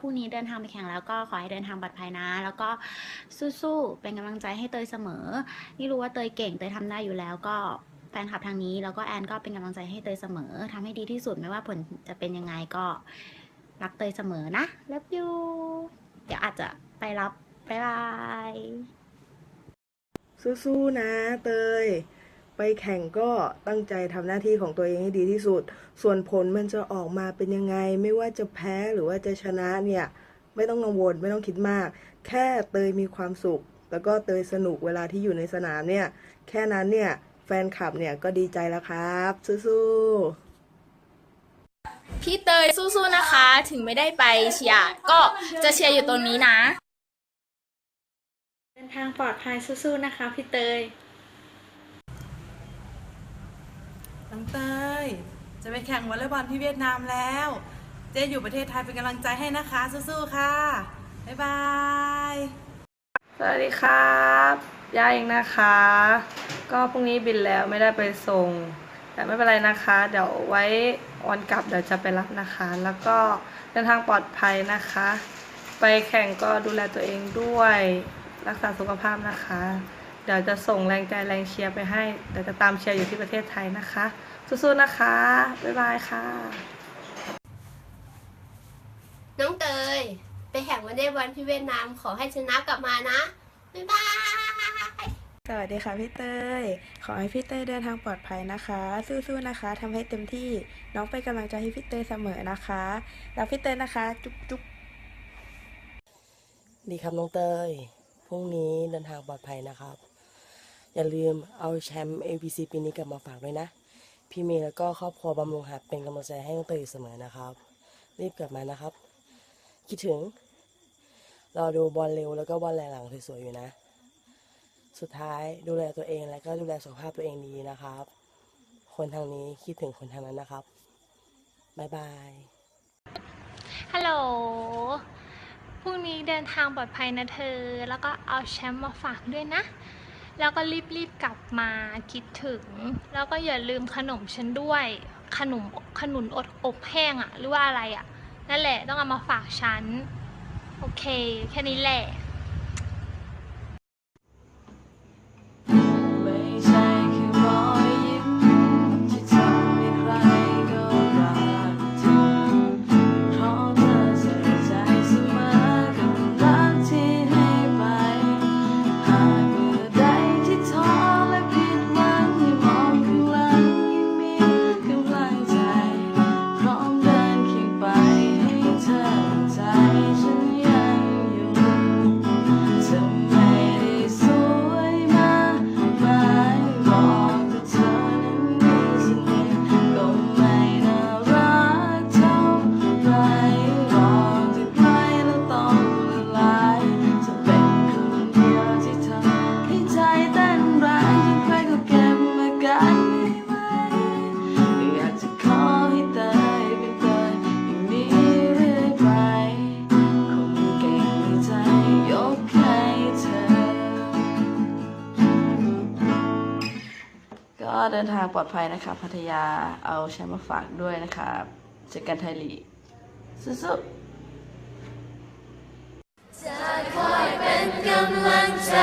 พรุ่งนี้เดินทางไปแข่งแล้วก็ขอให้เดินทางปลอดภัยนะ แล้วก็สู้ๆเป็นกำลังใจให้เตยเสมอ นี่รู้ว่าเตยเก่งเตยทำได้อยู่แล้วก็แฟนคลับทางนี้แล้วก็แอนก็เป็นกำลังใจให้เตยเสมอทำให้ดีที่สุดไม่ว่าผลจะเป็นยังไงก็รักเตยเสมอนะ love you เดี๋ยวอาจจะไปรับบ๊ายบายสู้ๆนะเตย แข่งก็ตั้งใจทำหน้าที่ของตัวเองให้ดีที่สุด ส่วนผลมันจะออกมาเป็นยังไง ไม่ว่าจะแพ้หรือว่าจะชนะเนี่ยไม่ต้องกังวลไม่ต้องคิดมาก แค่เตยมีความสุข แล้วก็เตยสนุกเวลาที่อยู่ในสนามเนี่ย แค่นั้นเนี่ยแฟนคลับเนี่ยก็ดีใจแล้วครับสู้ๆพี่เตยสู้ๆนะคะ ถึงไม่ได้ไปเชียร์ก็จะเชียร์อยู่ตรงนี้นะ เดินทางปลอดภัยสู้ๆนะคะพี่เตย น้องเตยจะไปแข่งวอลเลย์บอลที่เวียดนามแล้ว เจ๊อยู่ประเทศไทยเป็นกำลังใจให้นะคะ สู้ๆ ค่ะ บ๊ายบาย สวัสดีครับย่าเองนะคะ ก็พรุ่งนี้บินแล้วไม่ได้ไปส่ง แต่ไม่เป็นไรนะคะ เดี๋ยวไว้วันกลับเดี๋ยวจะไปรับนะคะ แล้วก็เดินทางปลอดภัยนะคะ ไปแข่งก็ดูแลตัวเองด้วย รักษาสุขภาพนะคะ เดี๋ยวจะส่งแรงใจแรงเชียร์ไปให้เดี๋ยวจะตามเชียร์อยู่ที่ประเทศไทยนะคะ สู้ๆนะคะ บ๊ายบายค่ะ น้องเตยไปแข่งวันเดย์บอลที่เวียดนามขอให้ชนะกลับมานะ บ๊ายบาย สวัสดีค่ะพี่เตยขอให้พี่เตยเดินทางปลอดภัยนะคะ สู้ๆนะคะทำให้เต็มที่ น้องเป็นกำลังใจให้พี่เตยเสมอนะคะรักพี่เตยนะคะ จุ๊บจุ๊บดีครับน้องเตยพรุ่งนี้เดินทางปลอดภัยนะครับ อย่าลืมเอาแชมป์ APC ปีนี้กลับมาฝากด้วยนะ พี่เมย์แล้วก็ครอบครัวบำรุงหัดเป็นกำลังใจให้น้องเตยอยู่เสมอนะครับ รีบกลับมานะครับ คิดถึง รอดูบอลเร็วแล้วก็บอลแรงหลังสวยๆอยู่นะ สุดท้ายดูแลตัวเองแล้วก็ดูแลสุขภาพตัวเองดีนะครับ คนทางนี้คิดถึงคนทางนั้นนะครับบ๊ายบายฮัลโหลพรุ่งนี้เดินทางปลอดภัยนะเธอ แล้วก็เอาแชมป์มาฝากด้วยนะ แล้วก็รีบๆกลับมาคิดถึง แล้วก็อย่าลืมขนมฉันด้วย ขนมขนุนอดอบแห้งอะหรือว่าอะไรอะนั่นแหละต้องเอามาฝากฉัน โอเค แค่นี้แหละ เดินทางปลอดภัยนะคะพัทยาเอาแชมป์มาฝากด้วยนะคะเจอกันไทยลีสู้ๆจะคอยเป็นกำลังใจ